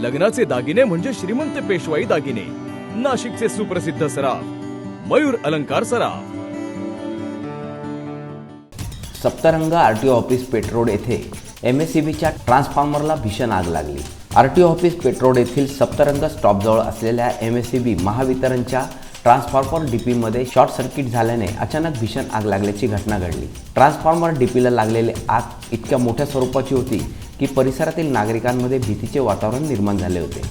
लग्नाचे दागिने म्हणजे श्रीमंत पेशवाई दागिने. नाशिकचे सुप्रसिद्ध सराफ मयूर अलंकार सराफ. सप्तरंग आरटीओ ऑफिस पेट्रोड येथे एम एस सी बीच्या ट्रान्सफॉर्मरला भीषण आग लागली. आरटीओ ऑफिस पेट्रोड येथील सप्तरंग स्टॉपजवळ असलेल्या एम एस सी बी महावितरणच्या ट्रान्सफॉर्मर डीपीमध्ये शॉर्ट सर्किट झाल्याने अचानक भीषण आग लागल्याची घटना घडली. ट्रान्सफॉर्मर डीपीला लागलेली आग इतक्या मोठ्या स्वरूपाची होती की परिसरातील नागरिकांमध्ये भीतीचे वातावरण निर्माण झाले होते.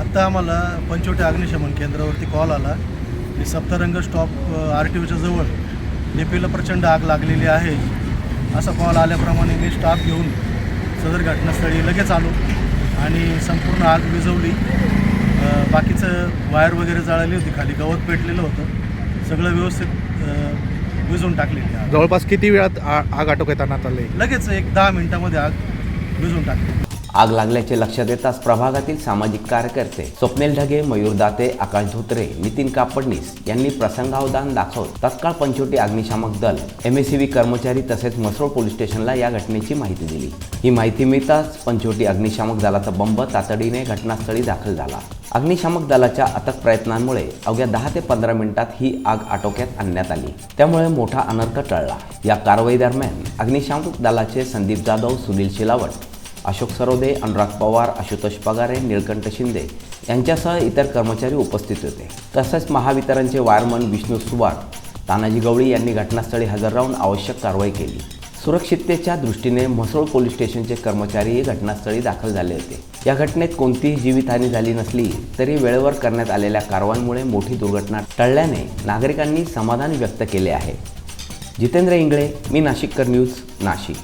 आत्ता आम्हाला पंचवटी अग्निशमन केंद्रावरती कॉल आला. की सप्तरंग स्टॉप आर टी ओच्या जवळ डीपीला प्रचंड आग लागलेली आहे. असा कॉल आल्याप्रमाणे मी स्टाफ घेऊन सदर घटनास्थळी लगेच आलो आणि संपूर्ण आग विझवली. बाकीचं वायर वगैरे जळाली होती. खाली गवत पेटलेलं होतं. सगळं व्यवस्थित अ, विझवून टाकलेली आग. जवळपास किती वेळात आ- आग आटोक्यात आणण्यात आले? लगेच एक दहा मिनिटामध्ये आग विझवून टाकली. आग लागल्याचे लक्षात येताच प्रभागातील सामाजिक कार्यकर्ते स्वप्नेल ढगे मयूर दाते आकाश धोत्रे नितीन कापडणीस यांनी प्रसंगावधान दाखवत तत्काळ पंचवटी अग्निशामक दल एमएसीबी कर्मचारी तसेच मसरोळ पोलीस स्टेशनला या घटनेची माहिती दिली. ही माहिती मिळताच पंचवटी अग्निशामक दलाचा बंब तातडीने घटनास्थळी दाखल झाला. अग्निशामक दलाच्या अथक प्रयत्नांमुळे अवघ्या दहा ते पंधरा मिनिटात ही आग आटोक्यात आणण्यात आली. त्यामुळे मोठा अनर्थ टळला. या कारवाई दरम्यान अग्निशामक दलाचे संदीप जाधव सुनील शिलावट अशोक सरोदे अनुराग पवार आशुतोष पगारे निळकंठ शिंदे यांच्यासह इतर कर्मचारी उपस्थित होते. तसंच महावितरणचे वायरमन विष्णू सुवार तानाजी गवळी यांनी घटनास्थळी हजर राहून आवश्यक कारवाई केली. सुरक्षिततेच्या दृष्टीने म्हसोळ पोलीस स्टेशनचे कर्मचारीही घटनास्थळी दाखल झाले होते. या घटनेत कोणतीही जीवितहानी झाली नसली तरी वेळेवर करण्यात आलेल्या कारवाईमुळे मोठी दुर्घटना टळल्याने नागरिकांनी समाधान व्यक्त केले आहे. जितेंद्र इंगळे मी नाशिककर न्यूज नाशिक.